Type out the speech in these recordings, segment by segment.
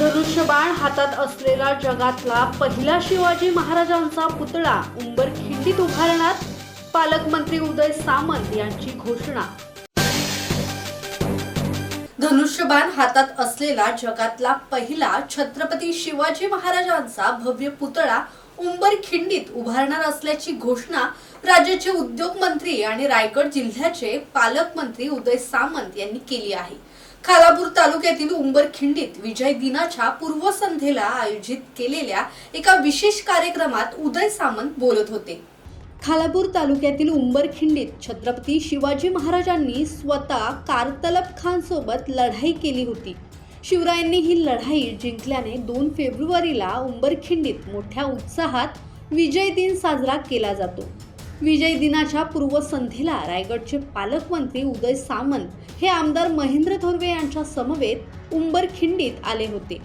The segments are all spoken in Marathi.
धनुष्यबाण हातात असलेला जगातला पहिला शिवाजी महाराजांचा पुतळा उंबरखिंडीत उभारणार पालकमंत्री उदय सामंत यांची घोषणा. धनुष्यबाण हातात असलेला जगातला पहिला छत्रपती शिवाजी महाराजांचा भव्य पुतळा उंबरखिंडीत उभारणार असल्याची घोषणा राज्याचे उद्योग मंत्री आणि रायगड जिल्ह्याचे पालकमंत्री उदय सामंत यांनी केली आहे. खालापूर तालुक्यातील उंबरखिंडीत विजय दिनाच्या पूर्वसंध्येला आयोजित केलेल्या एका विशेष कार्यक्रमात उदय सामंत बोलत होते. खालापूर तालुक्यातील उंबरखिंडीत छत्रपती शिवाजी महाराजांनी स्वतः कारतलब खान सोबत लढाई केली होती. शिवरायांनी ही लढाई जिंकल्याने दोन फेब्रुवारीला उंबरखिंडीत मोठ्या उत्साहात विजय दिन साजरा केला जातो. विजय दिनाच्या पूर्वसंध्येला रायगडचे पालकमंत्री उदय सामंत हे आमदार महेंद्र थोरवे यांच्या समवेत उंबरखिंडीत आले होते.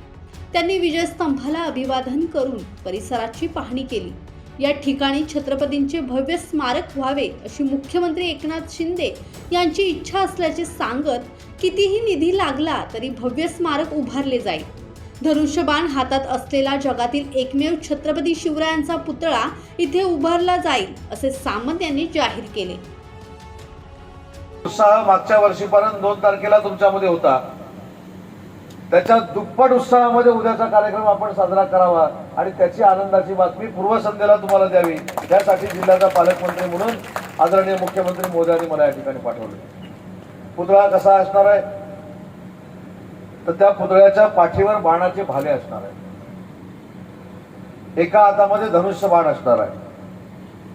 त्यांनी विजयस्तंभाला अभिवादन करून परिसराची पाहणी केली. या ठिकाणी छत्रपतींचे भव्य स्मारक व्हावे अशी मुख्यमंत्री एकनाथ शिंदे यांची इच्छा असल्याचे सांगत कितीही निधी लागला तरी भव्य स्मारक उभारले जाईल. धनुष्यबाण हातात असलेला जगातील एकमेव छत्रपती शिवरायांचा पुतळा इथे उभारला जाईल असे सामंत यांनी जाहीर केले. उत्साह मागच्या वर्षीपर्यंत दोन तारखेला तुमच्यामध्ये होता. त्याच्या दुप्पट उत्साहामध्ये उद्याचा कार्यक्रम आपण साजरा करावा आणि त्याची आनंदाची बातमी पूर्वसंध्येला तुम्हाला द्यावी. यासाठी जिल्ह्याचा पालकमंत्री म्हणून आदरणीय मुख्यमंत्री मोदयांनी मला या ठिकाणी पाठवले. पुतळा कसा असणार आहे? तर त्या पुतळ्याच्या पाठीवर बाणाचे भाले असणार आहे एका हातामध्ये धनुष्य बाण असणार आहे.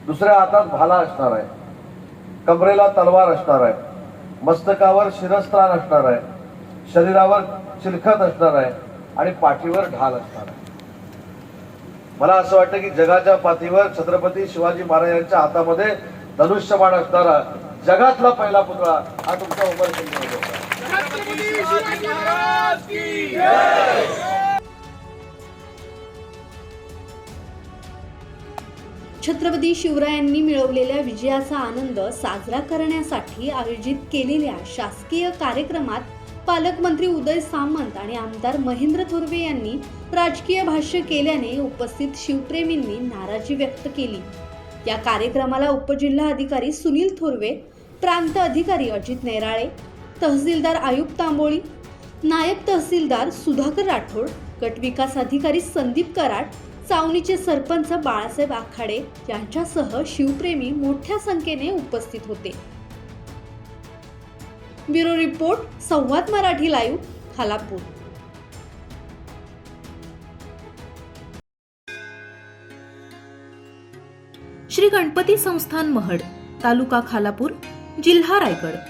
दुसऱ्या हातात भाला असणार आहे. कमरेला तलवार असणार आहे. मस्तकावर शिरस्त्राण असणार आहे. शरीरावर चिलखत असणार आहे आणि पाठीवर ढाल असणार आहे. मला असं वाटतं की जगाच्या पाठीवर छत्रपती शिवाजी महाराजांच्या हातामध्ये धनुष्यबाण असणारा जगातला पहिला पुतळा हा तुमचा उमरखिंडीमध्ये छत्रपती शिवरायांनी मिळवलेल्या विजयाचा आनंद साजरा करण्यासाठी आयोजित केलेल्या शासकीय कार्यक्रमात पालकमंत्री उदय सामंत आणि आमदार महेंद्र थोरवे यांनी राजकीय भाष्य केल्याने उपस्थित शिवप्रेमींनी नाराजी व्यक्त केली. या कार्यक्रमाला उपजिल्हा अधिकारी सुनील थोरवे प्रांत अधिकारी अजित नेराळे तहसीलदार आयुक्त तांबोळी नायब तहसीलदार सुधाकर राठोड गट विकास अधिकारी संदीप कराड चावणीचे सरपंच बाळासाहेब आखाडे यांच्यासह शिवप्रेमी मोठ्या संख्येने उपस्थित होते. Bureau report Samvad Marathi live Khalapur. Shri Ganpati संस्थान महड तालुका खालापूर जिल्हा रायगड.